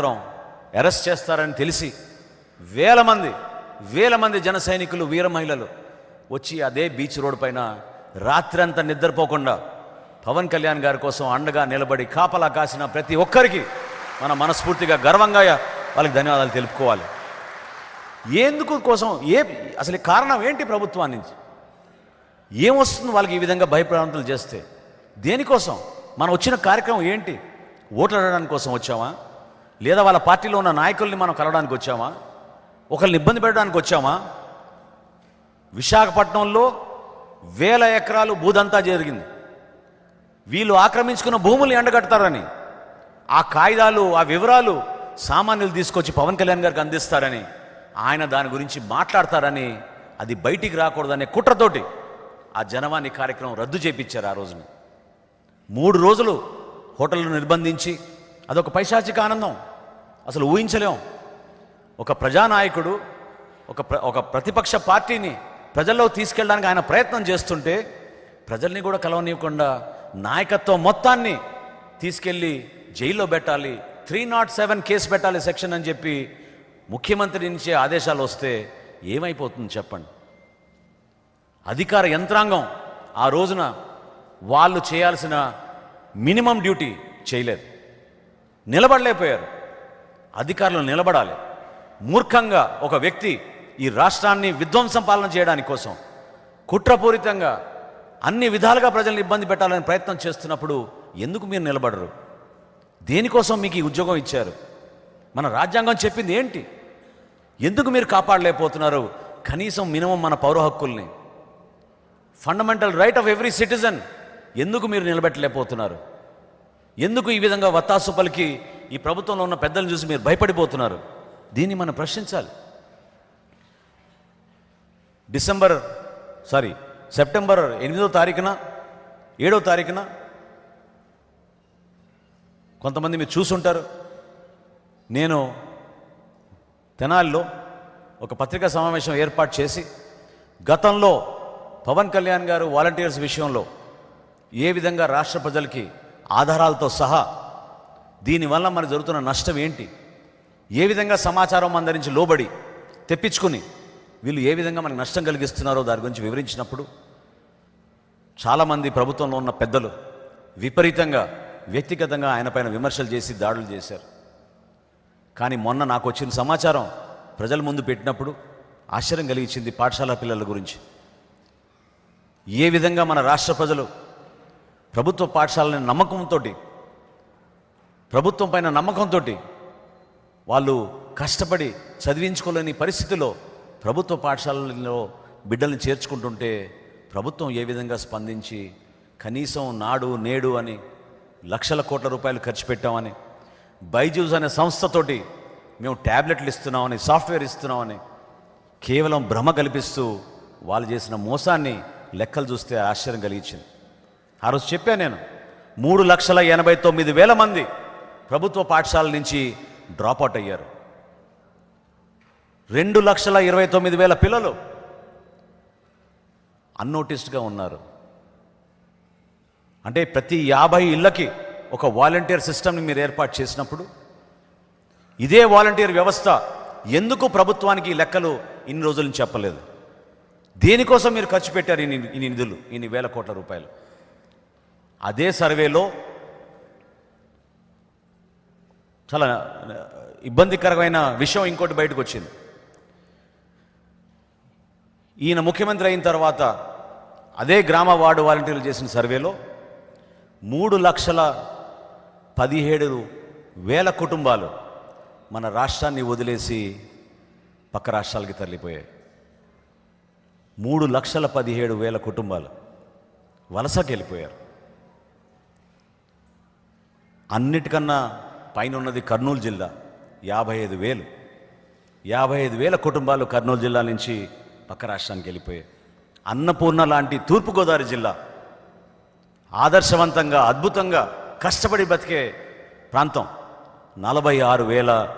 మాత్రం అరెస్ట్ చేస్తారని తెలిసి వేల మంది వేల మంది జన సైనికులు వీర మహిళలు వచ్చి అదే బీచ్ రోడ్ పైన రాత్రంతా నిద్రపోకుండా పవన్ కళ్యాణ్ గారి కోసం అండగా నిలబడి కాపలా కాసిన ప్రతి ఒక్కరికి మన మనస్ఫూర్తిగా గర్వంగా వాళ్ళకి ధన్యవాదాలు తెలుపుకోవాలి. ఎందుకు కోసం ఏ అసలు కారణం ఏంటి ప్రభుత్వాన్ని నుంచి? ఏమొస్తుంది వాళ్ళకి ఈ విధంగా భయప్రాంతులు చేస్తే? దేనికోసం? మనం వచ్చిన కార్యక్రమం ఏంటి? ఓట్లు అడగడానికి కోసం వచ్చామా? లేదా వాళ్ళ పార్టీలో ఉన్న నాయకుల్ని మనం కలవడానికి వచ్చామా? ఒకరిని ఇబ్బంది పెట్టడానికి వచ్చామా? విశాఖపట్నంలో వేల ఎకరాలు భూదంతా జరిగింది. వీళ్ళు ఆక్రమించుకున్న భూముల్ని ఎండగడతారని ఆ కాయిదాలు ఆ వివరాలు సామాన్యులు తీసుకొచ్చి పవన్ కళ్యాణ్ గారికి అందిస్తారని ఆయన దాని గురించి మాట్లాడతారని అది బయటికి రాకూడదనే కుట్రతోటి ఆ జనవాణి కార్యక్రమం రద్దు చేపించారు ఆ రోజున. మూడు రోజులు హోటళ్ళు నిర్బంధించి అదొక పైశాచిక ఆనందం. అసలు ఊహించలేం. ఒక ప్రజానాయకుడు ఒక ప్ర ఒక ప్రతిపక్ష పార్టీని ప్రజల్లో తీసుకెళ్ళడానికి ఆయన ప్రయత్నం చేస్తుంటే ప్రజల్ని కూడా కలవనీయకుండా నాయకత్వం మొత్తాన్ని తీసుకెళ్ళి జైల్లో పెట్టాలి త్రీ నాట్ సెవెన్ కేసు పెట్టాలి సెక్షన్ అని చెప్పి ముఖ్యమంత్రి నుంచే ఆదేశాలు వస్తే ఏమైపోతుంది చెప్పండి? అధికార యంత్రాంగం ఆ రోజున వాళ్ళు చేయాల్సిన మినిమం డ్యూటీ చేయలేదు. నిలబడలేకపోయారు. అధికారులు నిలబడాలి. మూర్ఖంగా ఒక వ్యక్తి ఈ రాష్ట్రాన్ని విధ్వంసం పాలన చేయడానికి కోసం కుట్రపూరితంగా అన్ని విధాలుగా ప్రజల్ని ఇబ్బంది పెట్టాలని ప్రయత్నం చేస్తున్నప్పుడు ఎందుకు మీరు నిలబడరు? దేనికోసం మీకు ఈ ఉద్యోగం ఇచ్చారు? మన రాజ్యాంగం చెప్పింది ఏంటి? ఎందుకు మీరు కాపాడలేకపోతున్నారు? కనీసం మినిమం మన పౌర హక్కుల్ని. Fundamental right of every citizen ఎందుకు మీరు నిలబెట్టలేకపోతున్నారు? ఎందుకు ఈ విధంగా వత్తాసు పలికి ఈ ప్రభుత్వంలో ఉన్న పెద్దలను చూసి మీరు భయపడిపోతున్నారు. దీన్ని మనం ప్రశ్నించాలి. డిసెంబర్ సారీ సెప్టెంబర్ ఎనిమిదో తారీఖున ఏడో తారీఖున కొంతమంది మీరు చూసుంటారు. నేను తెనాలిలో ఒక పత్రికా సమావేశం ఏర్పాటు చేసి గతంలో పవన్ కళ్యాణ్ గారు వాలంటీర్స్ విషయంలో ఏ విధంగా రాష్ట్ర ప్రజలకి ఆధారాలతో సహా దీనివల్ల మన జరుగుతున్న నష్టం ఏంటి? ఏ విధంగా సమాచారం అందరించి లోబడి తెప్పించుకుని వీళ్ళు ఏ విధంగా మనకు నష్టం కలిగిస్తున్నారో దాని గురించి వివరించినప్పుడు చాలామంది ప్రభుత్వంలో ఉన్న పెద్దలు విపరీతంగా వ్యక్తిగతంగా ఆయనపైన విమర్శలు చేసి దాడులు చేశారు. కానీ మొన్న నాకు వచ్చిన సమాచారం ప్రజల ముందు పెట్టినప్పుడు ఆశ్చర్యం కలిగించింది పాఠశాల పిల్లల గురించి. ఏ విధంగా మన రాష్ట్ర ప్రజలు ప్రభుత్వ పాఠశాలని నమ్మకంతో ప్రభుత్వం పైన నమ్మకంతో వాళ్ళు కష్టపడి చదివించుకోలేని పరిస్థితిలో ప్రభుత్వ పాఠశాలలో బిడ్డల్ని చేర్చుకుంటుంటే ప్రభుత్వం ఏ విధంగా స్పందించి కనీసం నాడు నేడు అని లక్షల కోట్ల రూపాయలు ఖర్చు పెట్టామని బైజూస్ అనే సంస్థతోటి మేము ట్యాబ్లెట్లు ఇస్తున్నామని సాఫ్ట్వేర్ ఇస్తున్నామని కేవలం భ్రమ కల్పిస్తూ వాళ్ళు చేసిన మోసాన్ని లెక్కలు చూస్తే ఆశ్చర్యం కలిగించింది. ఆ రోజు చెప్పాను నేను మూడు లక్షల ఎనభై తొమ్మిది వేల మంది ప్రభుత్వ పాఠశాల నుంచి డ్రాప్ అవుట్ అయ్యారు. రెండు లక్షల ఇరవై తొమ్మిది వేల పిల్లలు అన్నోటిస్డ్గా ఉన్నారు. అంటే ప్రతి యాభై ఇళ్ళకి ఒక వాలంటీర్ సిస్టమ్ని మీరు ఏర్పాటు చేసినప్పుడు ఇదే వాలంటీర్ వ్యవస్థ ఎందుకు ప్రభుత్వానికి లెక్కలు ఇన్ని రోజుల నుంచి చెప్పలేదు? దేనికోసం మీరు ఖర్చు పెట్టారు ఇన్ని ఇన్ని నిధులు ఇన్ని వేల కోట్ల రూపాయలు? అదే సర్వేలో చాలా ఇబ్బందికరమైన విషయం ఇంకోటి బయటకు వచ్చింది ఈయన ముఖ్యమంత్రి అయిన తర్వాత అదే గ్రామ వార్డు వాలంటీర్లు చేసిన సర్వేలో మూడు లక్షల పదిహేడు వేల కుటుంబాలు మన రాష్ట్రాన్ని వదిలేసి పక్క రాష్ట్రాలకి తరలిపోయాయి. మూడు లక్షల పదిహేడు వేల కుటుంబాలు వలసకి వెళ్ళిపోయారు అన్నిటికన్నా పైన ఉన్నది కర్నూలు జిల్లా. యాభై ఐదు వేలు. యాభై ఐదు వేల కుటుంబాలు కర్నూలు జిల్లా నుంచి పక్క రాష్ట్రానికి వెళ్ళిపోయాయి. అన్నపూర్ణ లాంటి తూర్పుగోదావరి జిల్లా. ఆదర్శవంతంగా అద్భుతంగా కష్టపడి బతికే ప్రాంతం. నలభై ఆరు వేల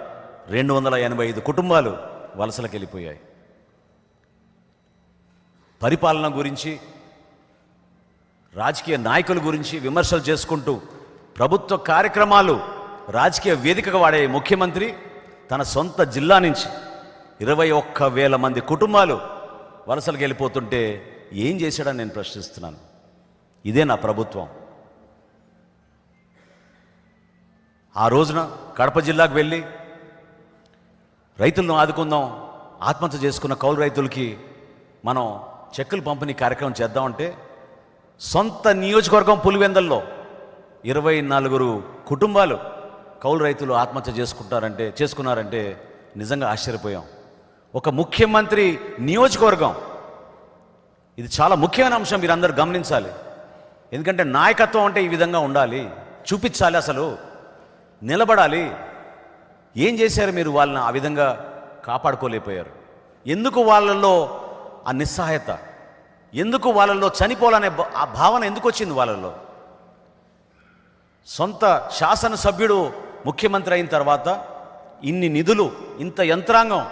రెండు వందల ఎనభై ఐదు కుటుంబాలు వలసలకు వెళ్ళిపోయాయి. పరిపాలన గురించి రాజకీయ నాయకుల గురించి విమర్శలు చేసుకుంటూ ప్రభుత్వ కార్యక్రమాలు రాజకీయ వేదికగా వాడే ముఖ్యమంత్రి తన సొంత జిల్లా నుంచి ఇరవై ఒక్క వేల మంది కుటుంబాలు వలసలకు వెళ్ళిపోతుంటే ఏం చేశాడని నేను ప్రశ్నిస్తున్నాను. ఇదే నా ప్రభుత్వం. ఆ రోజున కడప జిల్లాకు వెళ్ళి రైతులను ఆదుకుందాం ఆత్మహత్య చేసుకున్న కౌలు రైతులకి మనం చెక్కులు పంపిణీ కార్యక్రమం చేద్దామంటే సొంత నియోజకవర్గం పులివెందల్లో ఇరవై నలుగురు కుటుంబాలు కౌలు రైతులు ఆత్మహత్య చేసుకుంటారంటే చేసుకున్నారంటే నిజంగా ఆశ్చర్యపోయాం. ఒక ముఖ్యమంత్రి నియోజకవర్గం ఇది చాలా ముఖ్యమైన అంశం మీరు అందరూ గమనించాలి. ఎందుకంటే నాయకత్వం అంటే ఈ విధంగా ఉండాలి చూపించాలి అసలు నిలబడాలి. ఏం చేశారు మీరు వాళ్ళని ఆ విధంగా కాపాడుకోలేకపోయారు? ఎందుకు వాళ్ళల్లో ఆ నిస్సహాయత? ఎందుకు వాళ్ళల్లో చనిపోవాలనే భా- ఆ భావన ఎందుకు వచ్చింది వాళ్ళల్లో? సొంత శాసనసభ్యుడు ముఖ్యమంత్రి అయిన తర్వాత ఇన్ని నిధులు ఇంత యంత్రాంగం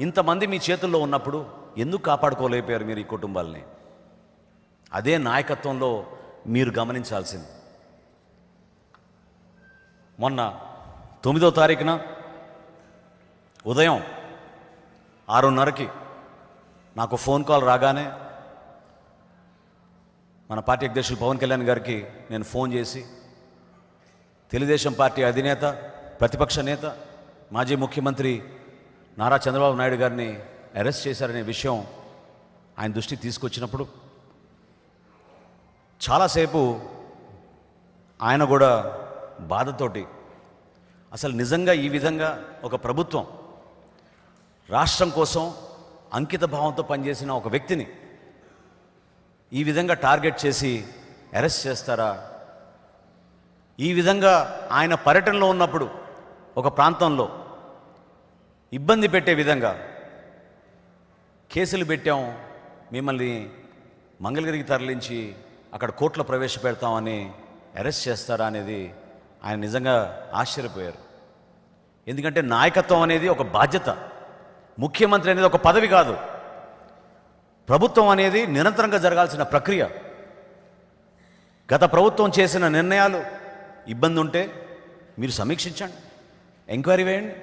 ఇంతమంది మీ చేతుల్లో ఉన్నప్పుడు ఎందుకు కాపాడుకోలేకపోయారు మీరు ఈ కుటుంబాలని? అదే నాయకత్వంలో మీరు గమనించాల్సింది. మొన్న తొమ్మిదో తారీఖున ఉదయం ఆరున్నరకి నాకు ఫోన్ కాల్ రాగానే మన పార్టీ అధ్యక్షులు పవన్ కళ్యాణ్ గారికి నేను ఫోన్ చేసి తెలుగుదేశం పార్టీ అధినేత ప్రతిపక్ష నేత మాజీ ముఖ్యమంత్రి నారా చంద్రబాబు నాయుడు గారిని అరెస్ట్ చేశారనే విషయం ఆయన దృష్టికి తీసుకొచ్చినప్పుడు చాలాసేపు ఆయన కూడా బాధతోటి అసలు నిజంగా ఈ విధంగా ఒక ప్రభుత్వం రాష్ట్రం కోసం అంకిత భావంతో పనిచేసిన ఒక వ్యక్తిని ఈ విధంగా టార్గెట్ చేసి అరెస్ట్ చేస్తారా ఈ విధంగా ఆయన పర్యటనలో ఉన్నప్పుడు ఒక ప్రాంతంలో ఇబ్బంది పెట్టే విధంగా కేసులు పెట్టాం మిమ్మల్ని మంగళగిరికి తరలించి అక్కడ కోర్టులో ప్రవేశపెడతామని అరెస్ట్ చేస్తారా అనేది ఆయన నిజంగా ఆశ్చర్యపోయారు. ఎందుకంటే నాయకత్వం అనేది ఒక బాధ్యత ముఖ్యమంత్రి అనేది ఒక పదవి కాదు. ప్రభుత్వం అనేది నిరంతరంగా జరగాల్సిన ప్రక్రియ. గత ప్రభుత్వం చేసిన నిర్ణయాలు ఇబ్బంది ఉంటే మీరు సమీక్షించండి. ఎంక్వైరీ వేయండి.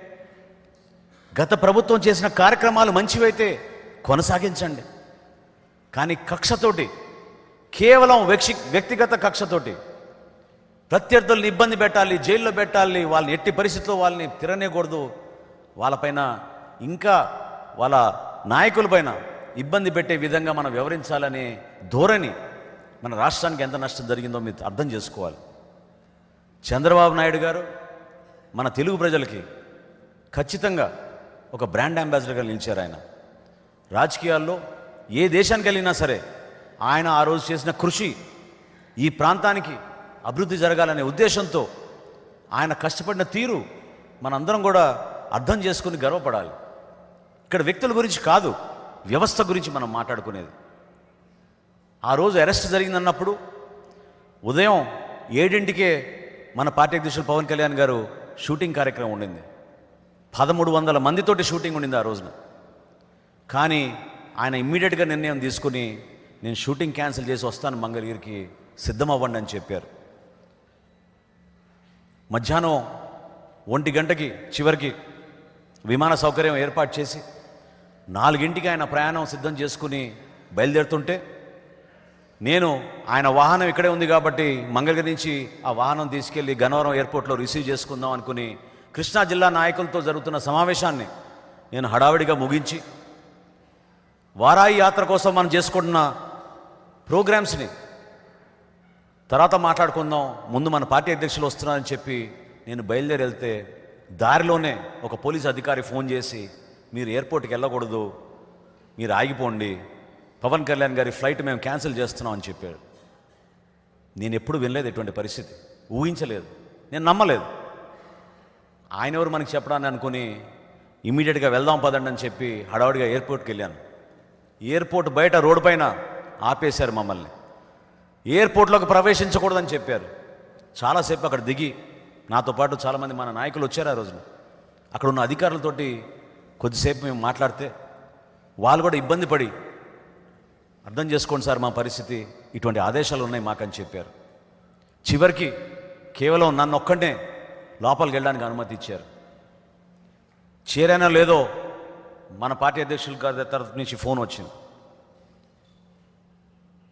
గత ప్రభుత్వం చేసిన కార్యక్రమాలు మంచివైతే కొనసాగించండి. కానీ కక్షతోటి కేవలం వ్యక్తి వ్యక్తిగత కక్షతోటి ప్రత్యర్థుల్ని ఇబ్బంది పెట్టాలి జైల్లో పెట్టాలి వాళ్ళని ఎట్టి పరిస్థితుల్లో వాళ్ళని తిరనేకూడదు వాళ్ళపైన ఇంకా వాళ్ళ నాయకులపైన ఇబ్బంది పెట్టే విధంగా మనం వివరించాలనే ధోరణి మన రాష్ట్రానికి ఎంత నష్టం జరిగిందో మీరు అర్థం చేసుకోవాలి. చంద్రబాబు నాయుడు గారు మన తెలుగు ప్రజలకి ఖచ్చితంగా ఒక బ్రాండ్ అంబాసిడర్గా నిలిచారు ఆయన. రాజకీయాల్లో ఏ దేశానికి వెళ్ళినా సరే ఆయన ఆ రోజు చేసిన కృషి ఈ ప్రాంతానికి అభివృద్ధి జరగాలనే ఉద్దేశంతో ఆయన కష్టపడిన తీరు మనందరం కూడా అర్థం చేసుకుని గర్వపడాలి. ఇక్కడ వ్యక్తుల గురించి కాదు వ్యవస్థ గురించి మనం మాట్లాడుకునేది. ఆ రోజు అరెస్ట్ జరిగిందన్నప్పుడు ఉదయం ఏడింటికే మన పార్టీ అధ్యక్షులు పవన్ కళ్యాణ్ గారు షూటింగ్ కార్యక్రమం ఉండింది. పదమూడు వందల మందితోటి షూటింగ్ ఉండింది ఆ రోజున. కానీ ఆయన ఇమ్మీడియట్గా నిర్ణయం తీసుకుని నేను షూటింగ్ క్యాన్సిల్ చేసి వస్తాను మంగళగిరికి సిద్ధమవ్వండి అని చెప్పారు. మధ్యాహ్నం ఒంటి గంటకి చివరికి విమాన సౌకర్యం ఏర్పాటు చేసి నాలుగింటికి ఆయన ప్రయాణం సిద్ధం చేసుకుని బయలుదేరుతుంటే నేను ఆయన వాహనం ఇక్కడే ఉంది కాబట్టి మంగళగిరి నుంచి ఆ వాహనం తీసుకెళ్ళి గన్నవరం ఎయిర్పోర్ట్లో రిసీవ్ చేసుకుందాం అనుకుని కృష్ణా జిల్లా నాయకులతో జరుగుతున్న సమావేశాన్ని నేను హడావిడిగా ముగించి వారాయి యాత్ర కోసం మనం చేసుకుంటున్న ప్రోగ్రామ్స్ని తర్వాత మాట్లాడుకుందాం ముందు మన పార్టీ అధ్యక్షులు వస్తున్నారని చెప్పి నేను బయలుదేరి వెళ్తే దారిలోనే ఒక పోలీస్ అధికారి ఫోన్ చేసి మీరు ఎయిర్పోర్ట్కి వెళ్ళకూడదు మీరు ఆగిపోండి పవన్ కళ్యాణ్ గారి ఫ్లైట్ మేము క్యాన్సిల్ చేస్తున్నాం అని చెప్పాడు. నేను ఎప్పుడు వినలేదు ఎటువంటి పరిస్థితి. ఊహించలేదు. నేను నమ్మలేదు. ఆయన ఎవరు మనకి చెప్పడాన్ని అనుకుని ఇమీడియట్గా వెళ్దాం పదండి అని చెప్పి హడావుడిగా ఎయిర్పోర్ట్కి వెళ్ళాను. ఎయిర్పోర్ట్ బయట రోడ్డు పైన ఆపేశారు మమ్మల్ని. ఎయిర్పోర్ట్లోకి ప్రవేశించకూడదని చెప్పారు. చాలాసేపు అక్కడ దిగి నాతో పాటు చాలామంది మన నాయకులు వచ్చారు ఆ రోజున. అక్కడ ఉన్న అధికారులతోటి కొద్దిసేపు మేము మాట్లాడితే వాళ్ళు కూడా ఇబ్బంది పడి అర్థం చేసుకోండి సార్ మా పరిస్థితి. ఇటువంటి ఆదేశాలు ఉన్నాయి మాకని చెప్పారు. చివరికి కేవలం నన్ను ఒక్కడే లోపలికి వెళ్ళడానికి అనుమతి ఇచ్చారు. చేరానో లేదో మన పార్టీ అధ్యక్షుల గారి తరఫు నుంచి ఫోన్ వచ్చింది.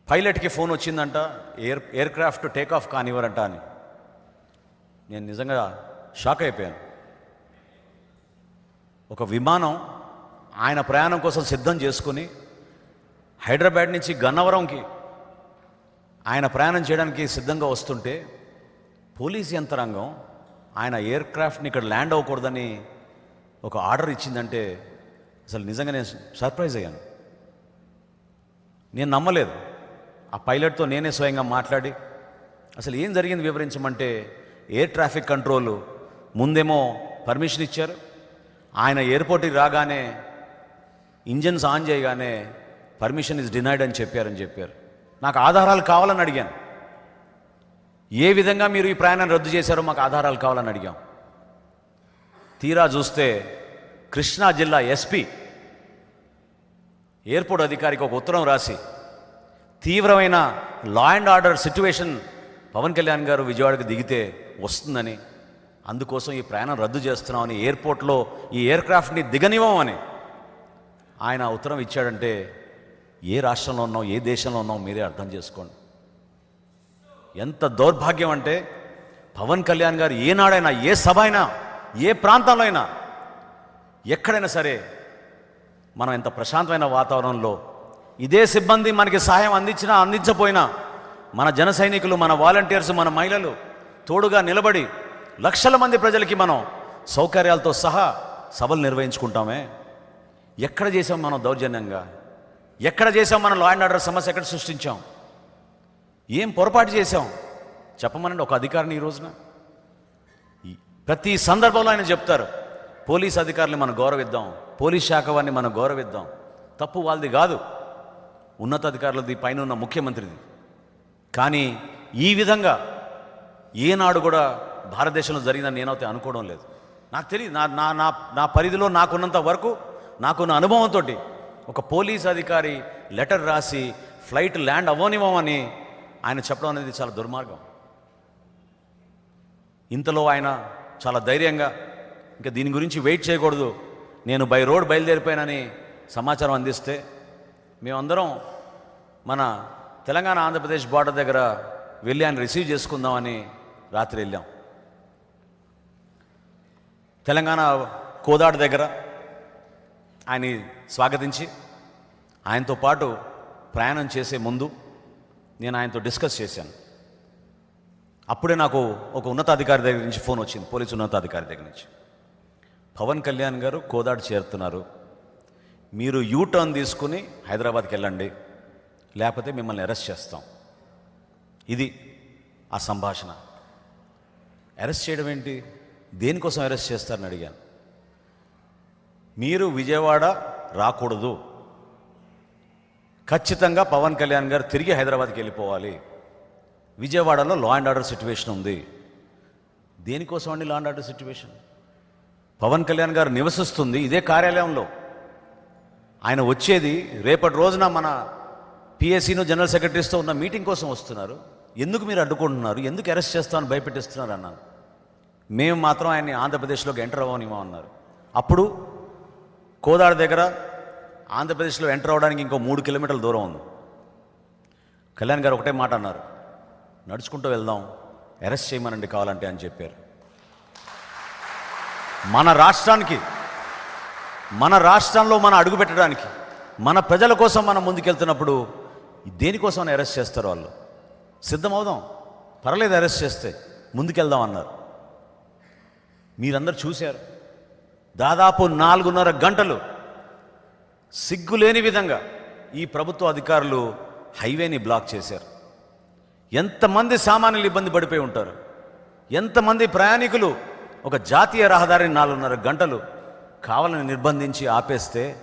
పైలట్కి ఫోన్ వచ్చిందంట air aircraft take off కానివ్వరంట అని. నేను నిజంగా షాక్ అయిపోయాను. ఒక విమానం ఆయన ప్రయాణం కోసం సిద్ధం చేసుకుని హైదరాబాద్ నుంచి గన్నవరంకి ఆయన ప్రయాణం చేయడానికి సిద్ధంగా వస్తుంటే పోలీస్ యంత్రాంగం ఆయన ఎయిర్ క్రాఫ్ట్ని ఇక్కడ ల్యాండ్ అవ్వకూడదని ఒక ఆర్డర్ ఇచ్చిందంటే అసలు నిజంగా నేను సర్ప్రైజ్ అయ్యాను. నేను నమ్మలేదు. ఆ పైలట్తో నేనే స్వయంగా మాట్లాడి అసలు ఏం జరిగింది వివరించమంటే ఎయిర్ ట్రాఫిక్ కంట్రోల్ ముందేమో పర్మిషన్ ఇచ్చారు. ఆయన ఎయిర్పోర్ట్కి రాగానే ఇంజన్స్ ఆన్ చేయగానే పర్మిషన్ ఇస్ డినైడ్ అని చెప్పారని చెప్పారు. నాకు ఆధారాలు కావాలని అడిగాను. ఏ విధంగా మీరు ఈ ప్రయాణం రద్దు చేశారో మాకు ఆధారాలు కావాలని అడిగాం. తీరా చూస్తే కృష్ణా జిల్లా ఎస్పీ ఎయిర్పోర్ట్ అధికారికి ఒక ఉత్తరం రాసి తీవ్రమైన law and order situation Pawan Kalyan garu విజయవాడకు దిగితే వస్తుందని అందుకోసం ఈ ప్రయాణం రద్దు చేస్తున్నామని ఎయిర్పోర్ట్లో ఈ ఎయిర్ క్రాఫ్ట్ని దిగనివ్వమని. ఆయన ఉత్తరం ఇచ్చాడంటే ఏ రాష్ట్రంలో ఉన్నాం ఏ దేశంలో ఉన్నాం మీరే అర్థం చేసుకోండి. ఎంత దౌర్భాగ్యం అంటే పవన్ కళ్యాణ్ గారు ఏనాడైనా ఏ సభ అయినా ఏ ప్రాంతంలో అయినా ఎక్కడైనా సరే మనం ఎంత ప్రశాంతమైన వాతావరణంలో ఇదే సిబ్బంది మనకి సహాయం అందించినా అందించపోయినా మన జన సైనికులు మన వాలంటీర్స్ మన మహిళలు తోడుగా నిలబడి లక్షల మంది ప్రజలకి మనం సౌకర్యాలతో సహా సభలు నిర్వహించుకుంటామే. ఎక్కడ చేసాం మనం దౌర్జన్యంగా? ఎక్కడ చేసాం మనం లా అండ్ ఆర్డర్ సమస్య? ఎక్కడ సృష్టించాం? ఏం పొరపాటు చేశాం? చెప్పమనండి ఒక అధికారిని ఈ రోజున. ప్రతి సందర్భంలో ఆయన చెప్తారు పోలీస్ అధికారులు మనం గౌరవిద్దాం. పోలీస్ శాఖ వారిని మనం గౌరవిద్దాం. తప్పు వాళ్ళది కాదు. ఉన్నతాధికారులది పైన ఉన్న ముఖ్యమంత్రిది. కానీ ఈ విధంగా ఏనాడు కూడా భారతదేశంలో జరిగిందని నేనైతే అనుకోవడం లేదు. నాకు తెలియదు నా నా నా నా పరిధిలో నాకున్నంత వరకు నాకున్న అనుభవంతో ఒక పోలీస్ అధికారి లెటర్ రాసి ఫ్లైట్ ల్యాండ్ అవ్వనివ్వమని ఆయన చెప్పడం అనేది చాలా దుర్మార్గం. ఇంతలో ఆయన చాలా ధైర్యంగా ఇంకా దీని గురించి వెయిట్ చేయకూడదు నేను బై రోడ్ బయలుదేరిపోయానని సమాచారం అందిస్తే మేమందరం మన తెలంగాణ ఆంధ్రప్రదేశ్ బార్డర్ దగ్గర వెళ్ళి ఆయన రిసీవ్ చేసుకుందామని రాత్రి వెళ్ళాం. తెలంగాణ కోదాడు దగ్గర ఆయన్ని స్వాగతించి ఆయనతో పాటు ప్రయాణం చేసే ముందు నేను ఆయనతో డిస్కస్ చేశాను. అప్పుడే నాకు ఒక ఉన్నతాధికారి దగ్గర నుంచి ఫోన్ వచ్చింది పోలీసు ఉన్నతాధికారి దగ్గర నుంచి. పవన్ కళ్యాణ్ గారు కోదాడు చేరుతున్నారు. మీరు యూ టర్న్ తీసుకుని హైదరాబాద్కి వెళ్ళండి లేకపోతే మిమ్మల్ని అరెస్ట్ చేస్తాం. ఇది ఆ సంభాషణ. అరెస్ట్ చేయడం ఏంటి? దేనికోసం అరెస్ట్ చేస్తారని అడిగాను. మీరు విజయవాడ రాకూడదు. ఖచ్చితంగా పవన్ కళ్యాణ్ గారు తిరిగి హైదరాబాద్కి వెళ్ళిపోవాలి. విజయవాడలో లా అండ్ ఆర్డర్ సిచ్యువేషన్ ఉంది. దేనికోసం అండి law and order situation Pawan Kalyan garu నివసిస్తుంది ఇదే కార్యాలయంలో. ఆయన వచ్చేది రేపటి రోజున మన పిఎస్సీను జనరల్ సెక్రటరీస్తో ఉన్న మీటింగ్ కోసం వస్తున్నారు. ఎందుకు మీరు అడ్డుకుంటున్నారు? ఎందుకు అరెస్ట్ చేస్తామని భయపెట్టిస్తున్నారు అన్నాను మేము మాత్రం ఆయన్ని ఆంధ్రప్రదేశ్లోకి ఎంటర్ అవ్వనిమా అన్నారు అప్పుడు కోదాడ దగ్గర ఆంధ్రప్రదేశ్లో ఎంటర్ అవ్వడానికి ఇంకో మూడు కిలోమీటర్ల దూరం ఉంది. కళ్యాణ్ గారు ఒకటే మాట అన్నారు. నడుచుకుంటూ వెళ్దాం అరెస్ట్ చేయమనండి కావాలంటే అని చెప్పారు. మన రాష్ట్రానికి మన రాష్ట్రంలో మన అడుగు పెట్టడానికి మన ప్రజల కోసం మనం ముందుకెళ్తున్నప్పుడు దేనికోసం అరెస్ట్ చేస్తారు వాళ్ళు? సిద్ధమవుదాం. పర్లేదు అరెస్ట్ చేస్తే ముందుకెళ్దాం అన్నారు. మీరందరూ చూశారు. దాదాపు నాలుగున్నర గంటలు సిగ్గులేని విధంగా ఈ ప్రభుత్వ అధికారులు హైవేని బ్లాక్ చేశారు. ఎంతమంది సామాన్యులు ఇబ్బంది పడిపోయి ఉంటారు? ఎంతమంది ప్రయాణికులు ఒక జాతీయ రహదారిని నాలుగున్నర గంటలు కావాలని నిర్బంధించి ఆపేస్తే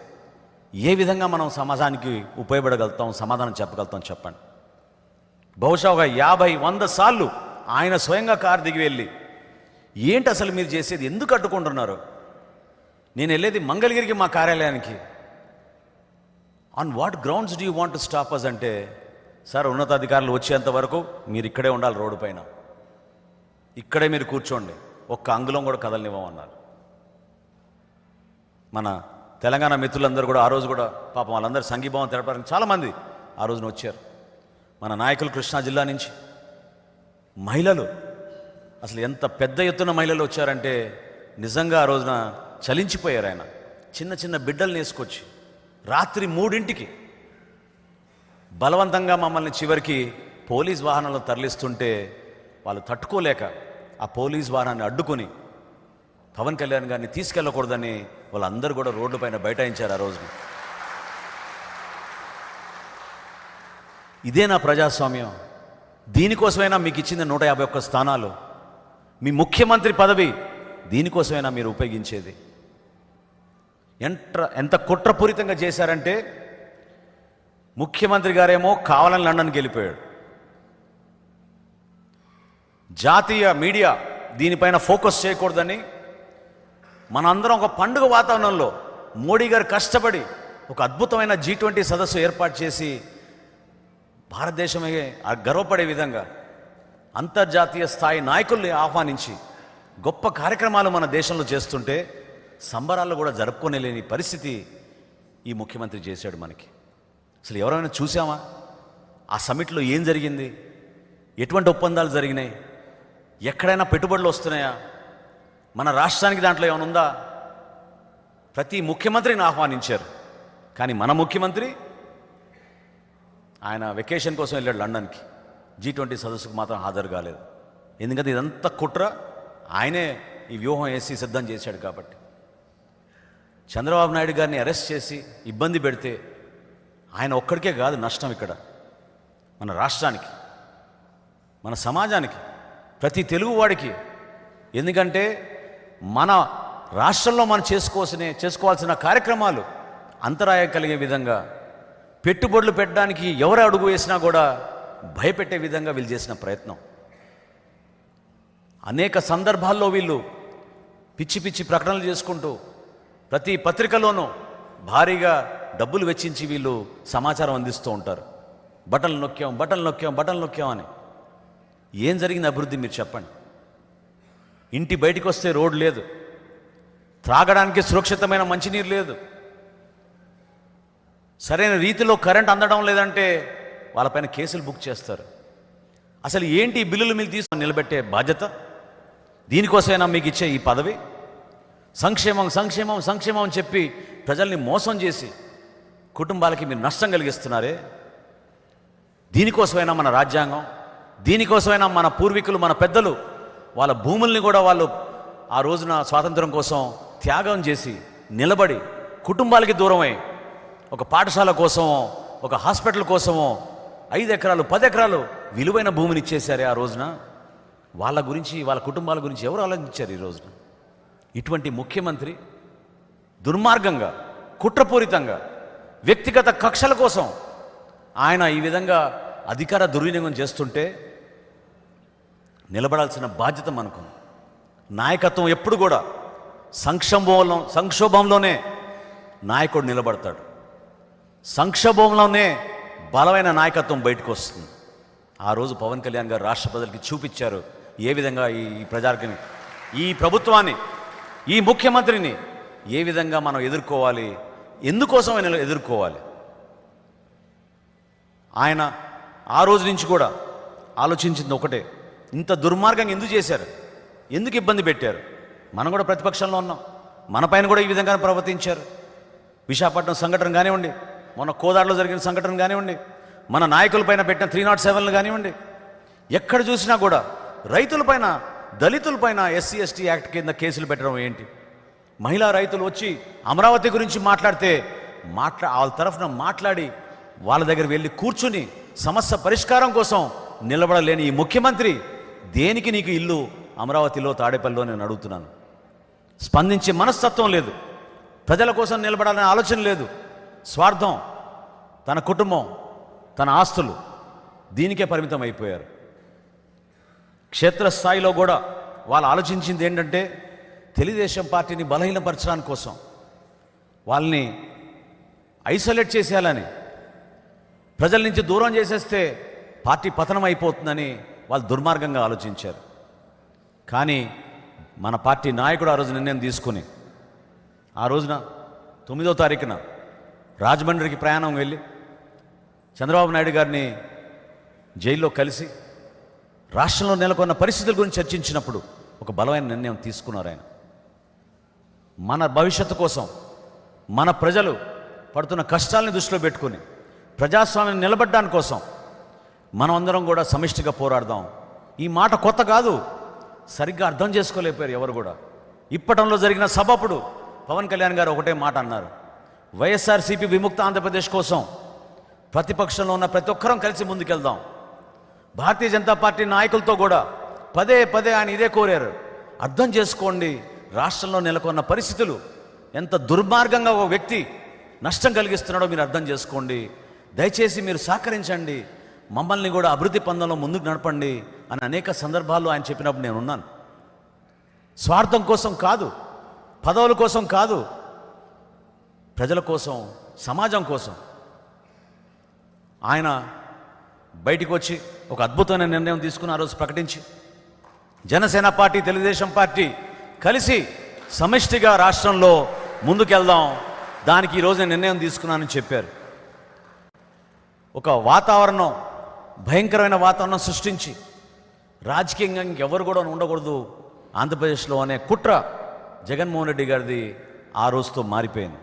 ఏ విధంగా మనం సమాజానికి ఉపయోగపడగలుగుతాం సమాధానం చెప్పగలుగుతాం చెప్పండి. బహుశా ఒక యాభై వంద సార్లు ఆయన స్వయంగా కారు దిగి వెళ్ళి ఏంటి అసలు మీరు చేసేది? ఎందుకు అడ్డుకుంటున్నారు? నేను వెళ్ళేది మంగళగిరికి మా కార్యాలయానికి. On what grounds do you want stop us అంటే సార్ ఉన్నతాధికారులు వచ్చేంత వరకు మీరు ఇక్కడే ఉండాలి రోడ్డు పైన. ఇక్కడే మీరు కూర్చోండి. ఒక్క అంగుళం కూడా కదలనివ్వమన్నారు. మన తెలంగాణ మిత్రులందరూ కూడా ఆ రోజు కూడా పాపం వాళ్ళందరూ సంఘీభావం తెలపడానికి చాలామంది ఆ రోజున వచ్చారు. మన నాయకులు కృష్ణా జిల్లా నుంచి. మహిళలు. అసలు ఎంత పెద్ద ఎత్తున మహిళలు వచ్చారంటే నిజంగా ఆ రోజున చలించిపోయారు ఆయన. చిన్న చిన్న బిడ్డల్ని వేసుకొచ్చి రాత్రి మూడింటికి బలవంతంగా మమ్మల్ని చివరికి పోలీస్ వాహనంలో తరలిస్తుంటే వాళ్ళు తట్టుకోలేక ఆ పోలీస్ వాహనాన్ని అడ్డుకొని పవన్ కళ్యాణ్ గారిని తీసుకెళ్ళకూడదని వాళ్ళందరూ కూడా రోడ్లపైన బైఠాయించారు ఆ రోజున. ఇదే నా ప్రజాస్వామ్యం. దీనికోసమైనా మీకు ఇచ్చింది నూట యాభై ఒక్క స్థానాలు. మీ ముఖ్యమంత్రి పదవి దీనికోసమైనా మీరు ఉపయోగించేది. ఎంత ఎంత కుట్రపూరితంగా చేశారంటే ముఖ్యమంత్రి గారేమో కావాలని లండన్కి వెళ్ళిపోయాడు. జాతీయ మీడియా దీనిపైన ఫోకస్ చేయకూడదని మనందరం ఒక పండుగ వాతావరణంలో మోడీ గారు కష్టపడి ఒక అద్భుతమైన జీ ట్వంటీ సదస్సు ఏర్పాటు చేసి భారతదేశమే గర్వపడే విధంగా అంతర్జాతీయ స్థాయి నాయకుల్ని ఆహ్వానించి గొప్ప కార్యక్రమాలు మన దేశంలో చేస్తుంటే సంబరాలు కూడా జరుపుకోలేని పరిస్థితి ఈ ముఖ్యమంత్రి చేశాడు మనకి. అసలు ఎవరైనా చూసామా ఆ సమిట్లో ఏం జరిగింది? ఎటువంటి ఒప్పందాలు జరిగినాయి? ఎక్కడైనా పెట్టుబడులు వస్తున్నాయా? మన రాష్ట్రానికి దాంట్లో ఏమైనా ఉందా? ప్రతి ముఖ్యమంత్రిని ఆహ్వానించారు. కానీ మన ముఖ్యమంత్రి ఆయన వెకేషన్ కోసం వెళ్ళాడు లండన్కి. జీ ట్వంటీ సదస్సుకు మాత్రం హాజరు కాలేదు. ఎందుకంటే ఇదంతా కుట్ర. ఆయనే ఈ వ్యూహం వేసి సిద్ధం చేశాడు కాబట్టి. చంద్రబాబు నాయుడు గారిని అరెస్ట్ చేసి ఇబ్బంది పెడితే ఆయన ఒక్కడికే కాదు నష్టం ఇక్కడ. మన రాష్ట్రానికి మన సమాజానికి ప్రతి తెలుగువాడికి ఎందుకంటే మన రాష్ట్రంలో మనం చేసుకోవాల్సిన చేసుకోవాల్సిన కార్యక్రమాలు అంతరాయం కలిగే విధంగా పెట్టుబడులు పెట్టడానికి ఎవరు అడుగు వేసినా కూడా భయపెట్టే విధంగా వీళ్ళు చేసిన ప్రయత్నం. అనేక సందర్భాల్లో వీళ్ళు పిచ్చి పిచ్చి ప్రకటనలు చేసుకుంటూ ప్రతి పత్రికలోనూ భారీగా డబ్బులు వెచ్చించి వీళ్ళు సమాచారం అందిస్తూ ఉంటారు. బటన్లు నొక్కాం బటన్లు నొక్కాం బటన్లు నొక్కాం అని. ఏం జరిగింది అభివృద్ధి మీరు చెప్పండి. ఇంటి బయటికి వస్తే రోడ్డు లేదు. త్రాగడానికి సురక్షితమైన మంచినీరు లేదు. సరైన రీతిలో కరెంట్ అందడం లేదంటే వాళ్ళపైన కేసులు బుక్ చేస్తారు. అసలు ఏంటి బిల్లులు మీరు తీసుకొని నిలబెట్టే బాధ్యత? దీనికోసమైనా మీకు ఇచ్చే ఈ పదవి? సంక్షేమం సంక్షేమం సంక్షేమం అని చెప్పి ప్రజల్ని మోసం చేసి కుటుంబాలకి మీరు నష్టం కలిగిస్తున్నారే? దీనికోసమైనా మన రాజ్యాంగం దీనికోసమైనా మన పూర్వీకులు మన పెద్దలు వాళ్ళ భూముల్ని కూడా వాళ్ళు ఆ రోజున స్వాతంత్రం కోసం త్యాగం చేసి నిలబడి కుటుంబాలకి దూరమై ఒక పాఠశాల కోసమో ఒక హాస్పిటల్ కోసమో ఐదు ఎకరాలు పది ఎకరాలు విలువైన భూమిని ఇచ్చేశారే ఆ రోజున? వాళ్ళ గురించి వాళ్ళ కుటుంబాల గురించి ఎవరు ఆలోచించారు ఈ రోజున? ఇటువంటి ముఖ్యమంత్రి దుర్మార్గంగా కుట్రపూరితంగా వ్యక్తిగత కక్షల కోసం ఆయన ఈ విధంగా అధికార దుర్వినియోగం చేస్తుంటే నిలబడాల్సిన బాధ్యత మనకు నాయకత్వం ఎప్పుడు కూడా సంక్షోభంలో సంక్షోభంలోనే నాయకుడు నిలబడతాడు. సంక్షోభంలోనే బలమైన నాయకత్వం బయటకు వస్తుంది. ఆ రోజు పవన్ కళ్యాణ్ గారు రాష్ట్ర ప్రజలకి చూపించారు ఏ విధంగా ఈ ప్రజార్గని. ఈ ప్రభుత్వాన్ని ఈ ముఖ్యమంత్రిని ఏ విధంగా మనం ఎదుర్కోవాలి? ఎందుకోసం ఆయన ఎదుర్కోవాలి? ఆయన ఆ రోజు నుంచి కూడా ఆలోచించింది ఒకటే. ఇంత దుర్మార్గంగా ఎందుకు చేశారు? ఎందుకు ఇబ్బంది పెట్టారు? మనం కూడా ప్రతిపక్షంలో ఉన్నాం. మన పైన కూడా ఈ విధంగా ప్రవర్తించారు. విశాఖపట్నం సంఘటన కానివ్వండి మన కోదాడలో జరిగిన సంఘటన కానివ్వండి మన నాయకులపైన పెట్టిన త్రీ నాట్ సెవెన్లు కానివ్వండి ఎక్కడ చూసినా కూడా రైతులపైన దళితులపైన ఎస్సీ ఎస్టీ యాక్ట్ కింద కేసులు పెట్టడం ఏంటి? మహిళా రైతులు వచ్చి అమరావతి గురించి మాట్లాడితే మాట్లా వాళ్ళ తరఫున మాట్లాడి వాళ్ళ దగ్గర వెళ్ళి కూర్చుని సమస్య పరిష్కారం కోసం నిలబడలేని ఈ ముఖ్యమంత్రి దేనికి నీకు ఇల్లు అమరావతిలో తాడేపల్లిలో నేను అడుగుతున్నాను? స్పందించే మనస్తత్వం లేదు. ప్రజల కోసం నిలబడాలనే ఆలోచన లేదు. స్వార్థం తన కుటుంబం తన ఆస్తులు దీనికే పరిమితం అయిపోయారు. క్షేత్రస్థాయిలో కూడా వాళ్ళు ఆలోచించింది ఏంటంటే తెలుగుదేశం పార్టీని బలహీనపరచడానికి కోసం వాళ్ళని ఐసోలేట్ చేసేయాలని ప్రజల నుంచి దూరం చేసేస్తే పార్టీ పతనం అయిపోతుందని వాళ్ళు దుర్మార్గంగా ఆలోచించారు. కానీ మన పార్టీ నాయకుడు ఆ రోజు నిర్ణయం తీసుకుని ఆ రోజున తొమ్మిదో తారీఖున రాజమండ్రికి ప్రయాణం వెళ్ళి చంద్రబాబు నాయుడు గారిని జైల్లో కలిసి రాష్ట్రంలో నెలకొన్న పరిస్థితుల గురించి చర్చించినప్పుడు ఒక బలమైన నిర్ణయం తీసుకున్నారు ఆయన. మన భవిష్యత్తు కోసం మన ప్రజలు పడుతున్న కష్టాలని దృష్టిలో పెట్టుకుని ప్రజాస్వామ్యం నిలబడ్డాని కోసం మనం అందరం కూడా సమిష్టిగా పోరాడదాం. ఈ మాట కొత్త కాదు సరిగ్గా అర్థం చేసుకోలేకపోయారు ఎవరు కూడా. ఇప్పటంలో జరిగిన సభప్పుడు పవన్ కళ్యాణ్ గారు ఒకటే మాట అన్నారు. వైఎస్ఆర్సీపీ విముక్త ఆంధ్రప్రదేశ్ కోసం ప్రతిపక్షంలో ఉన్న ప్రతి ఒక్కరం కలిసి ముందుకెళ్దాం. భారతీయ జనతా పార్టీ నాయకులతో కూడా పదే పదే ఆయన ఇదే కోరారు. అర్థం చేసుకోండి రాష్ట్రంలో నెలకొన్న పరిస్థితులు ఎంత దుర్మార్గంగా ఒక వ్యక్తి నష్టం కలిగిస్తున్నాడో మీరు అర్థం చేసుకోండి. దయచేసి మీరు సహకరించండి మమ్మల్ని కూడా అభివృద్ధి పందంలో ముందుకు నడపండి అని అనేక సందర్భాల్లో ఆయన చెప్పినప్పుడు నేను ఉన్నాను. స్వార్థం కోసం కాదు పదవుల కోసం కాదు ప్రజల కోసం సమాజం కోసం. ఆయన బయటికి వచ్చి ఒక అద్భుతమైన నిర్ణయం తీసుకుని ఆ రోజు ప్రకటించి జనసేన పార్టీ తెలుగుదేశం పార్టీ కలిసి సమిష్టిగా రాష్ట్రంలో ముందుకెళ్దాం. దానికి ఈరోజు నేను నిర్ణయం తీసుకున్నానని చెప్పారు. ఒక వాతావరణం భయంకరమైన వాతావరణం సృష్టించి రాజకీయంగా ఇంకెవరు కూడా ఉండకూడదు ఆంధ్రప్రదేశ్లో అనే కుట్ర జగన్మోహన్ రెడ్డి గారిది ఆ రోజుతో మారిపోయింది.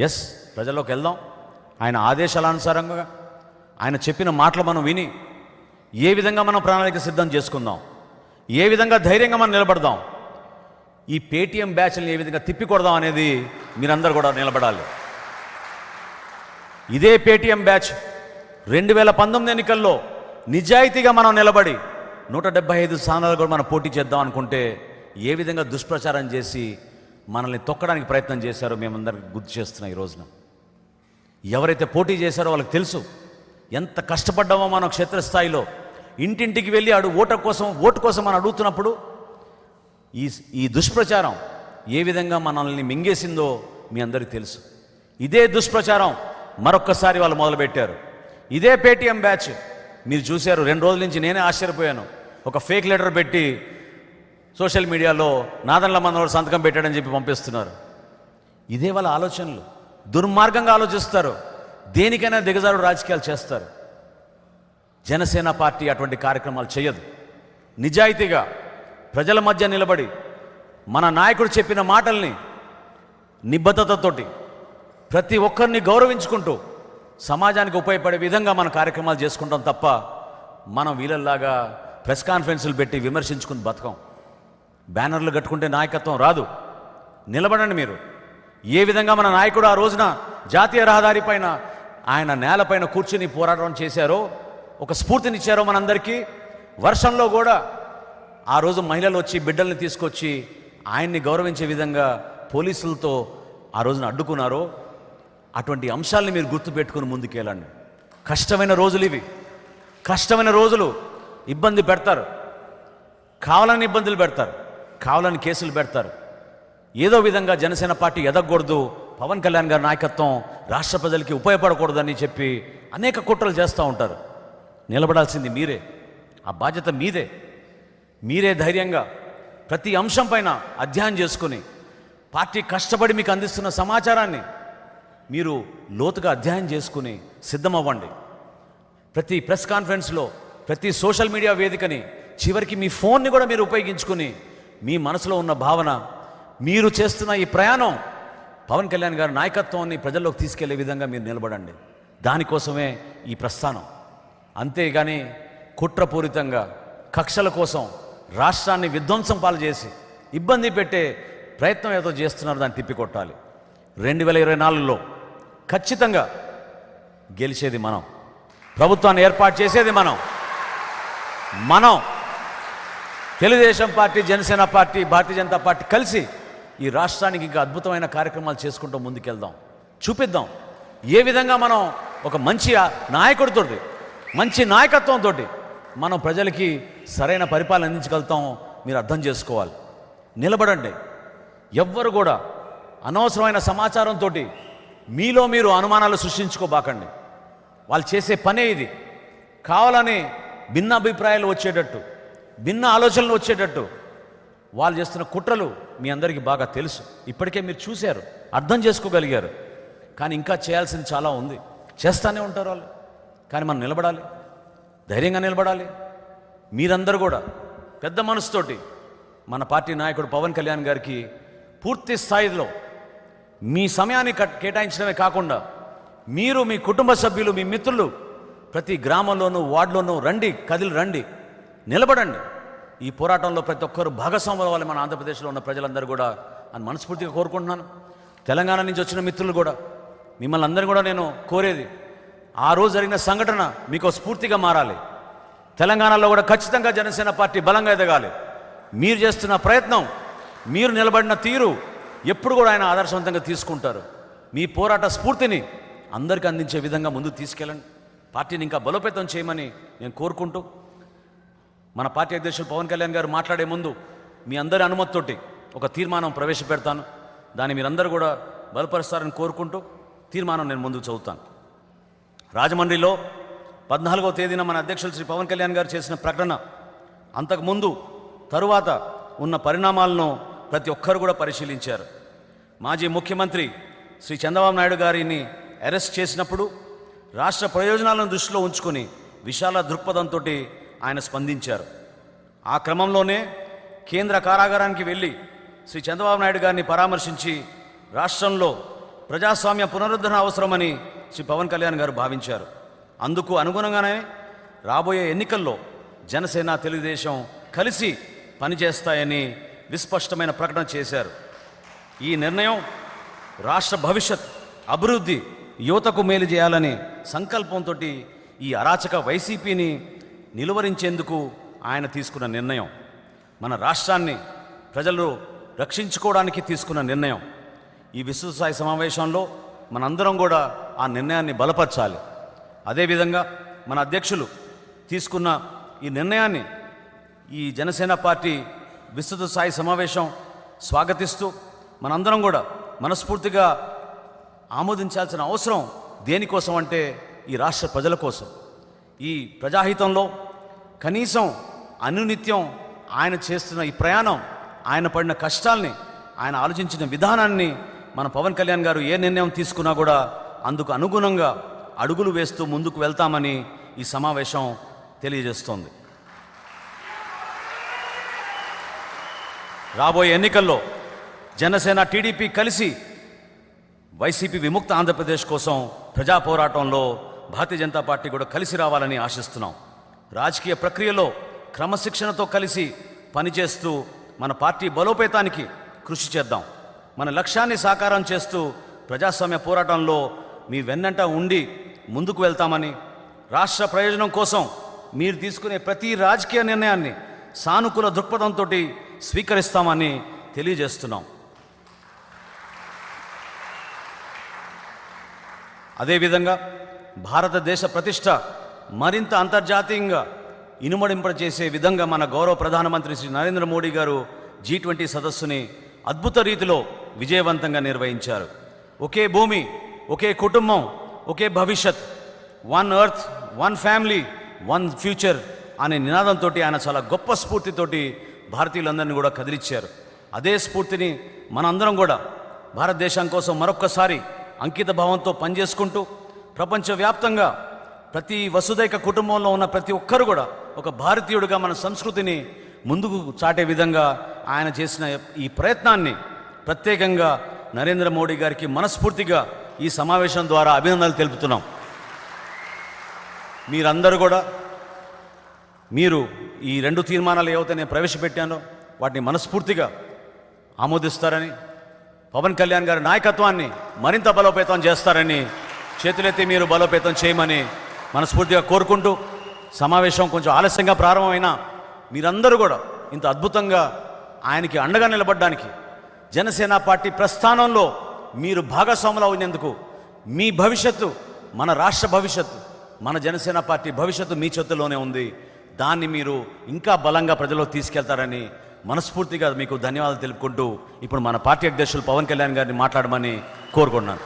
ఎస్ ప్రజల్లోకి వెళ్దాం. ఆయన ఆదేశాల అనుసారంగా ఆయన చెప్పిన మాటలు మనం విని ఏ విధంగా మనం ప్రణాళిక సిద్ధం చేసుకుందాం? ఏ విధంగా ధైర్యంగా మనం నిలబడదాం? ఈ పేటీఎం బ్యాచ్ని ఏ విధంగా తిప్పికొడదాం అనేది మీరందరూ కూడా నిలబడాలి. ఇదే పేటీఎం బ్యాచ్ రెండు వేల పంతొమ్మిది ఎన్నికల్లో నిజాయితీగా మనం నిలబడి నూట డెబ్బై ఐదు స్థానాలు కూడా మనం పోటీ చేద్దాం అనుకుంటే ఏ విధంగా దుష్ప్రచారం చేసి మనల్ని తొక్కడానికి ప్రయత్నం చేశారో మేమందరికి గుర్తు చేస్తున్నాం ఈ రోజున. ఎవరైతే పోటీ చేశారో వాళ్ళకి తెలుసు. ఎంత కష్టపడ్డామో మనం క్షేత్రస్థాయిలో. ఇంటింటికి వెళ్ళి అడు ఓట కోసం ఓటు కోసం మనం అడుగుతున్నప్పుడు ఈ ఈ దుష్ప్రచారం ఏ విధంగా మనల్ని మింగేసిందో మీ అందరికీ తెలుసు. ఇదే దుష్ప్రచారం మరొక్కసారి వాళ్ళు మొదలుపెట్టారు. ఇదే పేటీఎం బ్యాచ్ మీరు చూశారు రెండు రోజుల నుంచి నేనే ఆశ్చర్యపోయాను. ఒక ఫేక్ లెటర్ పెట్టి సోషల్ మీడియాలో నాదన్ల మనోడు సంతకం పెట్టాడని చెప్పి పంపిస్తున్నారు. ఇదే వాళ్ళ ఆలోచనలు. దుర్మార్గంగా ఆలోచిస్తారు. దేనికైనా దిగజారుడు రాజకీయాలు చేస్తారు. జనసేన పార్టీ అటువంటి కార్యక్రమాలు చేయదు. నిజాయితీగా ప్రజల మధ్య నిలబడి మన నాయకుడు చెప్పిన మాటల్ని నిబద్ధతతోటి ప్రతి ఒక్కరిని గౌరవించుకుంటూ సమాజానికి ఉపయోగపడే విధంగా మన కార్యక్రమాలు చేసుకుంటాం తప్ప మనం వీళ్ళల్లాగా ప్రెస్ కాన్ఫరెన్సులు పెట్టి విమర్శించుకుని బతకం. బ్యానర్లు కట్టుకుంటే నాయకత్వం రాదు. నిలబడండి మీరు. ఏ విధంగా మన నాయకుడు ఆ రోజున జాతీయ రహదారి పైన ఆయన నేలపైన కూర్చుని పోరాటం చేశారో ఒక స్ఫూర్తినిచ్చారో మనందరికీ. వర్షంలో కూడా ఆ రోజు మహిళలు వచ్చి బిడ్డల్ని తీసుకొచ్చి ఆయన్ని గౌరవించే విధంగా పోలీసులతో ఆ రోజున అడ్డుకున్నారో అటువంటి అంశాలని మీరు గుర్తుపెట్టుకుని ముందుకెళ్ళండి. కష్టమైన రోజులు ఇవి. కష్టమైన రోజులు ఇబ్బంది పెడతారు. కావాలని ఇబ్బందులు పెడతారు. కావాలని కేసులు పెడతారు. ఏదో విధంగా జనసేన పార్టీ ఎదగకూడదు పవన్ కళ్యాణ్ గారి నాయకత్వం రాష్ట్ర ప్రజలకి ఉపయోగపడకూడదని చెప్పి అనేక కుట్రలు చేస్తూ ఉంటారు. నిలబడాల్సింది మీరే. ఆ బాధ్యత మీదే. మీరే ధైర్యంగా ప్రతి అంశం పైన అధ్యయనం చేసుకుని పార్టీ కష్టపడి మీకు అందిస్తున్న సమాచారాన్ని మీరు లోతుగా అధ్యయనం చేసుకుని సిద్ధమవ్వండి. ప్రతి ప్రెస్ కాన్ఫరెన్స్లో ప్రతి సోషల్ మీడియా వేదికని చివరికి మీ ఫోన్ని కూడా మీరు ఉపయోగించుకుని మీ మనసులో ఉన్న భావన మీరు చేస్తున్న ఈ ప్రయాణం పవన్ కళ్యాణ్ గారి నాయకత్వాన్ని ప్రజల్లోకి తీసుకెళ్ళే విధంగా మీరు నిలబడండి. దానికోసమే ఈ ప్రస్థానం. అంతేగాని కుట్రపూరితంగా కక్షల కోసం రాష్ట్రాన్ని విధ్వంసం పాలు చేసి ఇబ్బంది పెట్టే ప్రయత్నం ఏదో చేస్తున్నారు దాన్ని తిప్పికొట్టాలి. రెండు వేల ఇరవై నాలుగులో ఖచ్చితంగా గెలిచేది మనం. ప్రభుత్వాన్ని ఏర్పాటు చేసేది మనం. మనం. Telugu Desam party Janasena party Bharatiya Janata party కలిసి ఈ రాష్ట్రానికి ఇంకా అద్భుతమైన కార్యక్రమాలు చేసుకుంటూ ముందుకెళ్దాం. చూపిద్దాం. ఏ విధంగా మనం ఒక మంచి నాయకుడితో మంచి నాయకత్వంతో మనం ప్రజలకి సరైన పరిపాలన అందించగలుగుతాం మీరు అర్థం చేసుకోవాలి. నిలబడండి. ఎవ్వరు కూడా అనవసరమైన సమాచారంతో మీలో మీరు అనుమానాలు సృష్టించుకోబాకండి. వాళ్ళు చేసే పనే ఇది. కావాలని భిన్న అభిప్రాయాలు వచ్చేటట్టు భిన్న ఆలోచనలు వచ్చేటట్టు వాళ్ళు చేస్తున్న కుట్రలు మీ అందరికీ బాగా తెలుసు. ఇప్పటికే మీరు చూశారు అర్థం చేసుకోగలిగారు. కానీ ఇంకా చేయాల్సింది చాలా ఉంది. చేస్తానే ఉంటారు వాళ్ళు. కానీ మనం నిలబడాలి. ధైర్యంగా నిలబడాలి. మీరందరూ కూడా పెద్ద మనసుతోటి మన పార్టీ నాయకుడు పవన్ కళ్యాణ్ గారికి పూర్తి స్థాయిలో మీ సమయాన్ని కట్- కేటాయించడమే కాకుండా మీరు మీ కుటుంబ సభ్యులు మీ మిత్రులు ప్రతి గ్రామంలోనూ వార్డులోనూ రండి కదిలి రండి. నిలబడండి. ఈ పోరాటంలో ప్రతి ఒక్కరు భాగస్వాములు అవ్వాలి మన ఆంధ్రప్రదేశ్లో ఉన్న ప్రజలందరూ కూడా అని మనస్ఫూర్తిగా కోరుకుంటున్నాను. తెలంగాణ నుంచి వచ్చిన మిత్రులు కూడా మిమ్మల్ని అందరినీ కూడా నేను కోరేది ఆ రోజు జరిగిన సంఘటన మీకు స్ఫూర్తిగా మారాలి. తెలంగాణలో కూడా ఖచ్చితంగా జనసేన పార్టీ బలంగా ఎదగాలి. మీరు చేస్తున్న ప్రయత్నం మీరు నిలబడిన తీరు ఎప్పుడు కూడా ఆయన ఆదర్శవంతంగా తీసుకుంటారు. మీ పోరాట స్ఫూర్తిని అందరికీ అందించే విధంగా ముందుకు తీసుకెళ్ళండి. పార్టీని ఇంకా బలోపేతం చేయమని నేను కోరుకుంటూ మన పార్టీ అధ్యక్షులు పవన్ కళ్యాణ్ గారు మాట్లాడే ముందు మీ అందరి అనుమతితోటి ఒక తీర్మానం ప్రవేశపెడతాను. దాన్ని మీరందరూ కూడా బలపరుస్తారని కోరుకుంటూ తీర్మానం నేను ముందుకు చదువుతాను. రాజమండ్రిలో పద్నాలుగో తేదీన మన అధ్యక్షులు శ్రీ పవన్ కళ్యాణ్ గారు చేసిన ప్రకటన అంతకుముందు తరువాత ఉన్న పరిణామాలను ప్రతి ఒక్కరు కూడా పరిశీలించారు. మాజీ ముఖ్యమంత్రి శ్రీ చంద్రబాబు నాయుడు గారిని అరెస్ట్ చేసినప్పుడు రాష్ట్ర ప్రయోజనాలను దృష్టిలో ఉంచుకొని విశాల దృక్పథంతో ఆయన స్పందించారు. ఆ క్రమంలోనే కేంద్ర కారాగారానికి వెళ్ళి శ్రీ చంద్రబాబు నాయుడు గారిని పరామర్శించి రాష్ట్రంలో ప్రజాస్వామ్య పునరుద్ధరణ అవసరమని శ్రీ పవన్ కళ్యాణ్ గారు భావించారు. అందుకు అనుగుణంగానే రాబోయే ఎన్నికల్లో జనసేన తెలుగుదేశం కలిసి పనిచేస్తాయని విస్పష్టమైన ప్రకటన చేశారు. ఈ నిర్ణయం రాష్ట్ర భవిష్యత్ అభివృద్ధి యువతకు మేలు చేయాలనే సంకల్పంతో ఈ అరాచక వైసీపీని నిలువరించేందుకు ఆయన తీసుకున్న నిర్ణయం. మన రాష్ట్రాన్ని ప్రజలు రక్షించుకోవడానికి తీసుకున్న నిర్ణయం. ఈ విస్తృత స్థాయి సమావేశంలో మనందరం కూడా ఆ నిర్ణయాన్ని బలపరచాలి. అదేవిధంగా మన అధ్యక్షులు తీసుకున్న ఈ నిర్ణయాన్ని ఈ జనసేన పార్టీ విస్తృత స్థాయి సమావేశం స్వాగతిస్తూ మనందరం కూడా మనస్ఫూర్తిగా ఆమోదించాల్సిన అవసరం దేనికోసం అంటే ఈ రాష్ట్ర ప్రజల కోసం. ఈ ప్రజాహితంలో కనీసం అనునిత్యం ఆయన చేస్తున్న ఈ ప్రయాణం ఆయన పడిన కష్టాల్ని ఆయన ఆలోచించిన విధానాన్ని మన పవన్ కళ్యాణ్ గారు ఏ నిర్ణయం తీసుకున్నా కూడా అందుకు అనుగుణంగా అడుగులు వేస్తూ ముందుకు వెళ్తామని ఈ సమావేశం తెలియజేస్తోంది. రాబోయే ఎన్నికల్లో జనసేన టీడీపీ కలిసి వైసీపీ విముక్త ఆంధ్రప్రదేశ్ కోసం ప్రజా పోరాటంలో భారతీయ జనతా పార్టీ కూడా కలిసి రావాలని ఆశిస్తున్నాం. రాజకీయ ప్రక్రియలో క్రమశిక్షణతో కలిసి పనిచేస్తూ మన పార్టీ బలోపేతానికి కృషి చేద్దాం. మన లక్ష్యాన్ని సాకారం చేస్తూ ప్రజాస్వామ్య పోరాటంలో మీ వెన్నంట ఉండి ముందుకు వెళ్తామని రాష్ట్ర ప్రయోజనం కోసం మీరు తీసుకునే ప్రతి రాజకీయ నిర్ణయాన్ని సానుకూల దృక్పథంతో స్వీకరిస్తామని తెలియజేస్తున్నాం. అదేవిధంగా భారతదేశ ప్రతిష్ట మరింత అంతర్జాతీయంగా ఇనుమడింపచేసే విధంగా మన గౌరవ ప్రధానమంత్రి శ్రీ నరేంద్ర మోడీ గారు జీ ట్వంటీ సదస్సుని అద్భుత రీతిలో విజయవంతంగా నిర్వహించారు. ఒకే భూమి ఒకే కుటుంబం ఒకే భవిష్యత్ one earth one family one future అనే నినాదంతో ఆయన చాలా గొప్ప స్ఫూర్తితోటి భారతీయులందరినీ కూడా కదిలిచ్చారు. అదే స్ఫూర్తిని మనందరం కూడా భారతదేశం కోసం మరొక్కసారి అంకిత భావంతో పనిచేసుకుంటూ ప్రపంచవ్యాప్తంగా ప్రతి వసుదైక కుటుంబంలో ఉన్న ప్రతి ఒక్కరు కూడా ఒక భారతీయుడిగా మన సంస్కృతిని ముందుకు చాటే విధంగా ఆయన చేసిన ఈ ప్రయత్నాన్ని ప్రత్యేకంగా నరేంద్ర మోడీ గారికి మనస్ఫూర్తిగా ఈ సమావేశం ద్వారా అభినందనలు తెలుపుతున్నాం. మీరందరూ కూడా మీరు ఈ రెండు తీర్మానాలు ఏవైతే నేను ప్రవేశపెట్టానో వాటిని మనస్ఫూర్తిగా ఆమోదిస్తారని పవన్ కళ్యాణ్ గారి నాయకత్వాన్ని మరింత బలోపేతం చేస్తారని చేతులెత్తి మీరు బలోపేతం చేయమని మనస్ఫూర్తిగా కోరుకుంటూ సమావేశం కొంచెం ఆలస్యంగా ప్రారంభమైనా మీరందరూ కూడా ఇంత అద్భుతంగా ఆయనకి అండగా నిలబడడానికి జనసేన పార్టీ ప్రస్థానంలో మీరు భాగస్వాములు అవునేందుకు మీ భవిష్యత్తు మన రాష్ట్ర భవిష్యత్తు మన జనసేన పార్టీ భవిష్యత్తు మీ చేతుల్లోనే ఉంది. దాన్ని మీరు ఇంకా బలంగా ప్రజల్లో తీసుకెళ్తారని మనస్ఫూర్తిగా మీకు ధన్యవాదాలు తెలుపుకుంటూ ఇప్పుడు మన పార్టీ అధ్యక్షులు పవన్ కళ్యాణ్ గారిని మాట్లాడమని కోరుకుంటున్నాను.